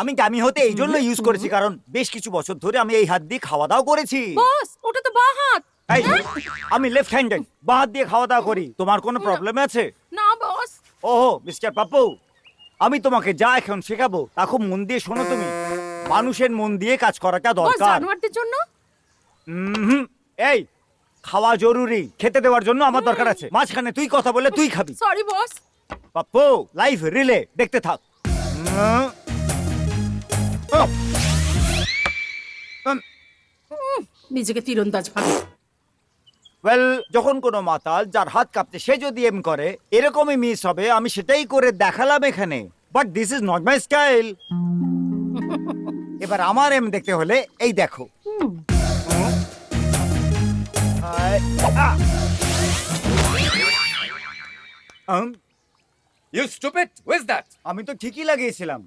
আমি দামি হতে এই জন্য ইউজ করেছি কারণ বেশ কিছু বছর ধরে আমি এই হাত দিয়ে খাওয়া দাওয়া করেছি। বস ওটা তো বাঁ হাত। এই আমি লেফট হ্যান্ডেড বাঁ হাত দিয়ে খাওয়া দাওয়া করি। তোমার কোনো প্রবলেম আছে? না বস। ওহো মিস্টার পাপ্পু আমি তোমাকে যা এখন শেখাবো তা খুব মন দিয়ে শোনো তুমি। মানুষের মন দিয়ে কাজ করাটা বস দরকার। জানোয়ারদের জন্য? হুম এই খাওয়া জরুরি খেতে দেওয়ার জন্য আমার দরকার আছে। মাঝখানে তুই কথা বলে তুই খাবি। Sorry boss. Pappu live relay দেখতে থাক। নিজেকে তীরন্দাজ ভাবে। ওয়েল যখন কোনো মাতাল যার হাত কাঁপতে সে যদি এম করে এরকমই মিস হবে আমি সেটাই করে দেখালাম এখানে। But this is not my style এবার আমার এম দেখতে হলে এই দেখো। Hmm, you stupid wedge that আমি তো ঠিকই লাগিয়েছিলাম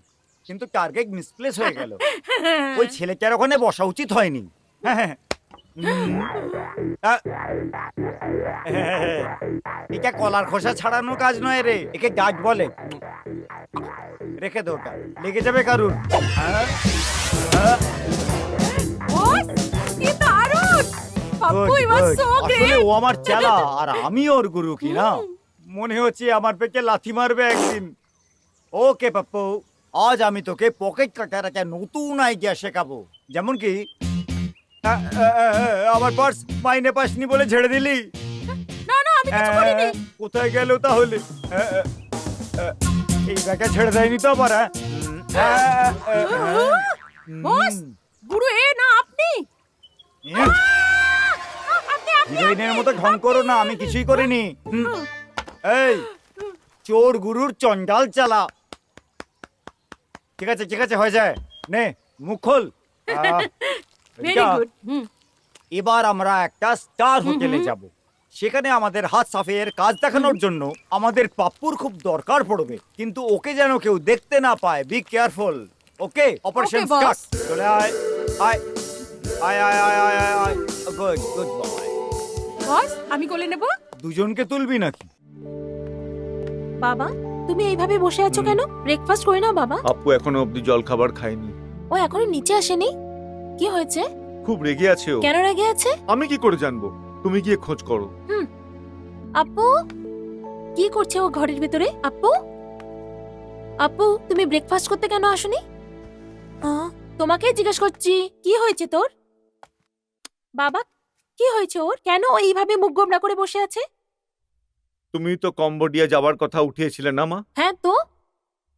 কিন্তু টার্গেট মিসপ্লেস হয়ে গেল। ওই ছেলেটার ওখানে বসা উচিত হয়নি। এটা কলার খোসা ছাড়ানো কাজ নয় রে একে ডাট বলে। রেখে দে ওটা লেগে যাবে কারুর। ও আমার চেলা আর আমি ওর গুরু কি না? মনে হচ্ছে আমার পেটে লাথি মারবে একদিন। ওকে পাপ্পু আজ আমি তোকে পকেট কাটার একটা নতুন আইডিয়া শেখাবো। যেমন কি? আমার পার্স মাইনে পাসনি বলে ছেড়ে দিলি? না না আমি কিছু করিনি। কোথায় গেল তাহলে? এই ব্যাগটা ছেড়ে দেয়নি তো আবার বস এ না আপনি? হিরোইনের মতো ঢং করো না আমি কিছুই করিনি। এই চোর গুরুর চন্ডাল চালা। ঠিক আছে ঠিক আছে হয়ে যায়। নে মুখ খোল। এবার আমরা একটা স্টার হোটেলে যাব। সেখানে আমাদের হাত সাফের কাজ দেখানোর জন্য আমাদের পাপ্পুর খুব দরকার পড়বে। কিন্তু ওকে যেন কেউ দেখতে না পায় be careful okay operation start চলে আয়। আয়। আয় আয় আয় আয় আয় গুড গুড বয় বস আমি কোলে নেব? দুজনকে তুলবি নাকি? বাবা তুমি এইভাবে বসে আছো কেন? ব্রেকফাস্ট করে নাও বাবা। আপু এখনও অব্দি জল খাবার খায়নি। ও এখনও নিচে আসেনি? কি হয়েছে? খুব রেগে আছে ও। কেন রেগে আছে? আমি কি করে জানব? তুমি গিয়ে খোঁজ করো। আপু কি করছে ও ঘরের ভিতরে? আপু? আপু তুমি ব্রেকফাস্ট করতে কেন আসনি? আহ, তোমাকেই জিজ্ঞেস করছি কি হয়েছে তোর? বাবা কি হয়েছে ওর? কেন এইভাবে মুখ গোমরা করে বসে আছে? তুমি তো কম্বোডিয়া যাবার কথা উঠিয়েছিলে না মা? হ্যাঁ তো?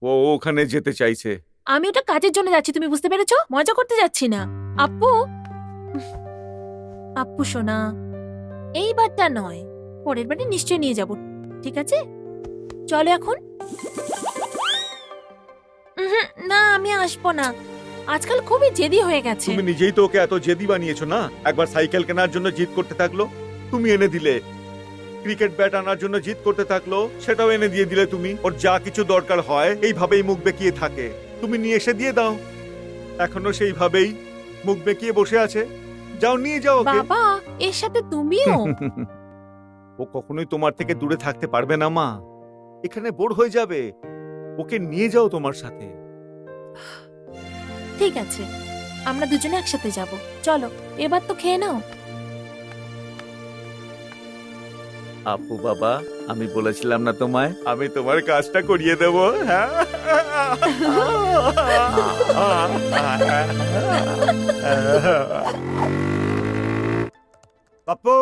ও ওখানে যেতে চাইছে। আমি ওটা কাজের জন্য যাচ্ছি তুমি বুঝতে পেরেছ? মজা করতে যাচ্ছি না। আপু? আপু সোনা এইবারটা নয় পরের বারে নিশ্চয় নিয়ে যাব ঠিক আছে? চলো এখন। না আমি আসব না। আজকাল খুবই জেদি হয়ে গেছে। তুমি নিজেই তো ওকে এত জেদি বানিয়েছো না? একবার সাইকেল কেনার জন্য জিদ করতে থাকল। তুমি এনে দিলে। ক্রিকেট ব্যাট আনার জন্য জিদ করতে থাকল সেটাও এনে দিয়ে দিলে তুমি। ওর যা কিছু দরকার হয় এইভাবেই মুখ বেঁকিয়ে থাকে। তুমি নিয়ে এসে দিয়ে দাও। এখনও সেইভাবেই মুখ বেঁকিয়ে বসে আছে। যাও নিয়ে যাও ওকে। বাবা এর সাথে তুমিও? ও কখনোই তোমার থেকে দূরে থাকতে পারবে না মা। এখানে বোর হয়ে যাবে। ওকে নিয়ে যাও তোমার সাথে। ঠিক আছে। আমরা দুজনে একসাথে যাব। চলো এবার তো খেয়ে নাও। আপু বাবা আমি বলেছিলাম না তোমায়? আমি তোমার কাজটা করিয়ে দেব হ্যাঁ? Pappu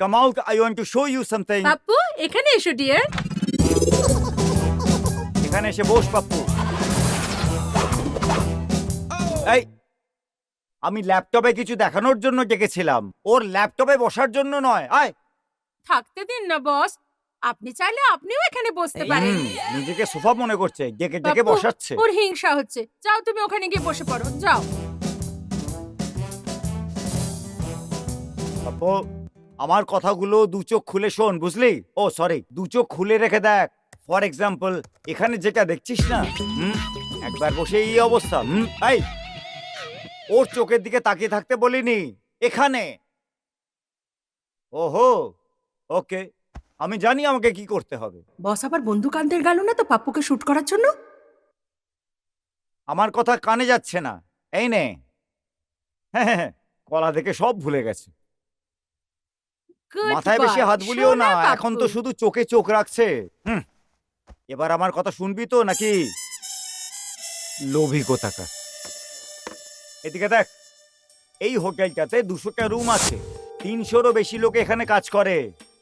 come out I want to show you something Pappu এখানে এসো ডিয়ার এখানে এসে বস পাপ্পু এই আমি ল্যাপটপে কিছু দেখানোর জন্য ডেকেছিলাম। ওর ল্যাপটপে বসার জন্য নয়। আয়। থাকতে দিন না বস। আপনি চাইলে আপনিও এখানে বসতে পারেন। নিজেকে সোফা মনে করছে ডেকে ডেকে বসাচ্ছে। ওর হিংসা হচ্ছে। যাও তুমি ওখানে গিয়ে বসে পড়ো। যাও। পাপ্পু আমার কথাগুলো দু চোখ খুলে শোন বুঝলি? ও সরি দু চোখ খুলে রেখে দেখ। ফর এক্সাম্পল এখানে যেটা দেখছিস না হুম? একবার বসে এই অবস্থা হুম? এই ওর চোখের দিকে তাকিয়ে থাকতে বলিনি। এখানে। ওহো! ওকে আমি জানি আমাকে কি করতে হবে। বস আবার বন্দুক আনতে গেল না তো পাপ্পুকে শুট করার জন্য? আমার কথা কানে যাচ্ছে না। এই নে। হ্যাঁ হ্যাঁ হ্যাঁ, গলা দেখে সব ভুলে গেছে। Good মাথায় বেশি boy, হাত বুলিও না সোনা এখন তো পাপ্পু। শুধু চোখে চোখ রাখছে। হুম এবার আমার কথা শুনবি তো নাকি? লোভী কোথাকার। এদিকে দেখ এই হোটেলটাতে দুশোটা রুম আছে তিনশোরও বেশি লোক এখানে কাজ করে।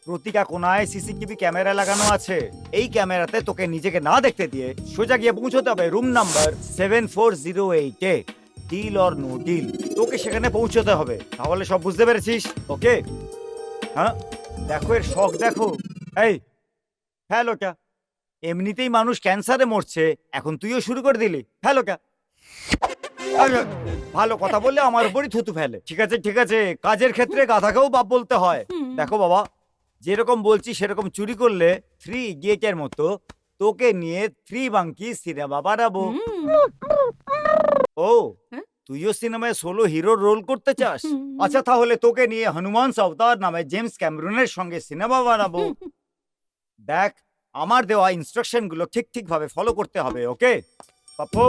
প্রতিটা কোনায় সিসিটিভি ক্যামেরা লাগানো আছে। এই ক্যামেরাতে তোকে নিজেকে না দেখতে দিয়ে সোজা গিয়ে পৌঁছতে হবে room number seven four zero এইটে ডিল অর নো ডিল তোকে সেখানে পৌঁছতে হবে। তাহলে সব বুঝতে পেরেছিস? ওকে? হ্যাঁ? দেখো এর শখ দেখো। এই হ্যালোটা এমনিতেই মানুষ ক্যান্সারে মরছে এখন তুইও শুরু করে দিলি। হ্যালোটা আরে, ভালো কথা বললে আমার উপরই থুতু ফেলে। ঠিক আছে ঠিক আছে। কাজের ক্ষেত্রে গাধাকেও বাপ বলতে হয়। দেখো বাবা যেরকম বলছি সেরকম চুরি করলে থ্রি গেটের মতো তোকে নিয়ে থ্রি বাঙ্কি সিনেমা বানাবো। ও হ্যাঁ? তুইও সিনেমায় সোলো হিরোর রোল করতে চাস? আচ্ছা তাহলে তোকে নিয়ে হনুমান অবতার নামে জেমস ক্যামেরুনের সঙ্গে সিনেমা বানাবো। দেখ আমার দেওয়া ইনস্ট্রাকশনগুলো ঠিক ঠিক ভাবে ফলো করতে হবে ওকে পাপ্পু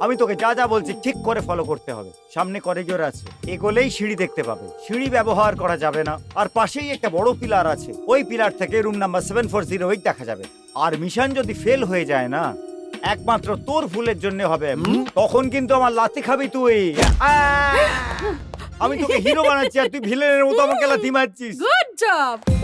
আমি তোকে যা যা বলছি ঠিক করে ফলো করতে হবে। সামনে করিডোর আছে। এগোলেই সিঁড়ি দেখতে পাবে। সিঁড়ি ব্যবহার করা যাবে না। আর পাশেই একটা বড় পিলার আছে। ওই পিলার থেকে room number seven four zero eight দেখা যাবে। আর মিশন যদি ফেল হয়ে যায় না একমাত্র তোর ভুলের জন্য হবে। তখন কিন্তু আমার লাথি খাবি তুই। আহ! আমি তোকে হিরো বানাচ্ছি আর তুই ভিলেনের মতো আমাকে লাথি মারছিস। Good job!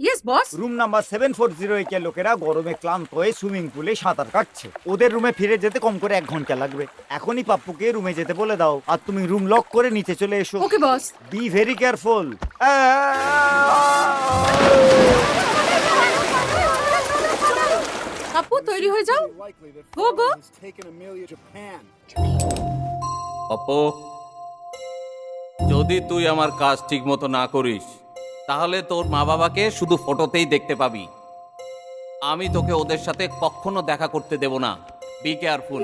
Yes boss room number seven four zero এইটের লোকেরা গরমে ক্লান্ত হয়ে সুইমিং পুলে সাঁতার কাটছে। ওদের রুমে ফিরে যেতে কম করে এক ঘণ্টা লাগবে। এখনই পাপ্পুকে রুমে যেতে বলে দাও। আর তুমি রুম লক করে নিচে চলে এসো। Okay boss be very careful আপু তৈরি হয়ে যাও। গো গো অপো যদি তুই আমার কাজ ঠিক মতো না করিস তাহলে তোর মা বাবাকে শুধু ফটোতেই দেখতে পাবি। আমি তোকে ওদের সাথে কখনো দেখা করতে দেব না। Be careful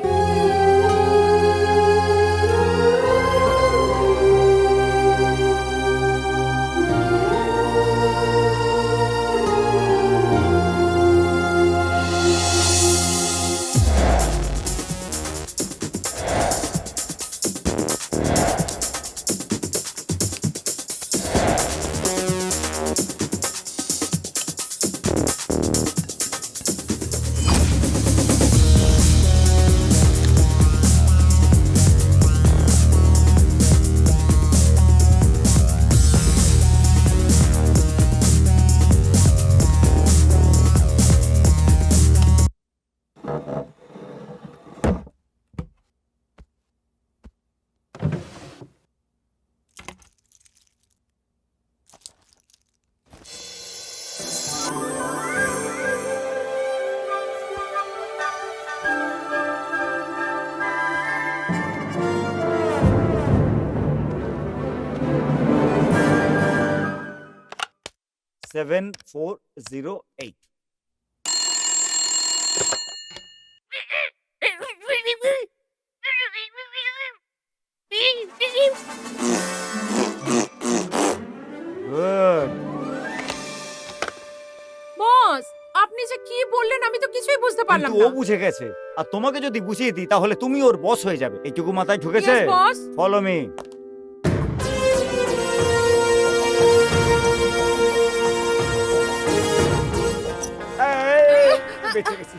seven four zero eight boss আপনি যে কি বললেন আমি তো কিছুই বুঝতে পারলাম কিন্তু ও না। বুঝে গেছে। আর তোমাকে যদি বুঝিয়ে দিই তাহলে তুমি ওর বস হয়ে যাবে। এইটুকু মাথায় ঢুকেছে? Yes, boss. ফলো মি বেঁচে গেছি।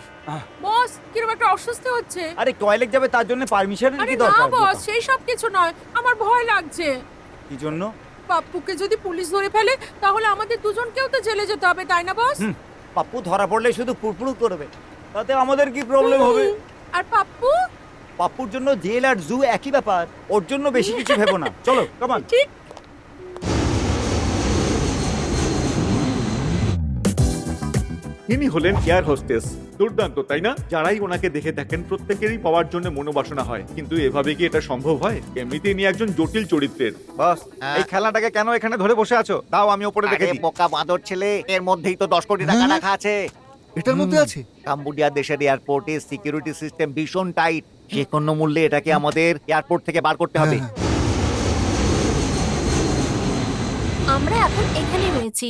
বস কীরকম একটা অসুস্থ হচ্ছে। আরে টয়লেট যাবে তার জন্য পারমিশনের আরে কি না বস সেই সব কিছু নয়। আমার ভয় লাগছে। কি জন্য? পাপ্পুকে যদি পুলিশ ধরে ফেলে তাহলে আমাদের দুজনকেও তো জেলে যেতে হবে তাই না বস? পাপ্পু ধরা পড়লে শুধু পুরপুরু করবে। তাতে আমাদের কি প্রবলেম হবে? আর পাপ্পু? পাপ্পুর জন্য জেল আর জু একই ব্যাপার। ওর জন্য বেশি কিছু ভেবো না। চলো কমান ঠিক ইনি হলেন এয়ার হোস্টেস। দুর্দান্ত তাই না? যারাই ওনাকে দেখে থাকেন প্রত্যেকেরই পাওয়ার জন্য মনোবাসনা হয়। কিন্তু এভাবে কি এটা সম্ভব হয়? এমনিতে ইনি একজন জটিল চরিত্রের। বস হ্যাঁ। এই খেলনাটাকে কেন এখানে ধরে বসে আছো? দাও আমি ওপরে দেখে রেখে দিই। বোকা বাঁদর ছেলে এর মধ্যেই তো দশ কোটি টাকা রাখা আছে। এটার মধ্যে আছে? কাম্বোডিয়া দেশের এয়ারপোর্টে সিকিউরিটি সিস্টেম ভীষণ টাইট। যে কোনো মূল্যে এটাকে আমাদের এয়ারপোর্ট থেকে বার করতে হবে। হ্যাঁ। আমরা এখন এখানে রয়েছি।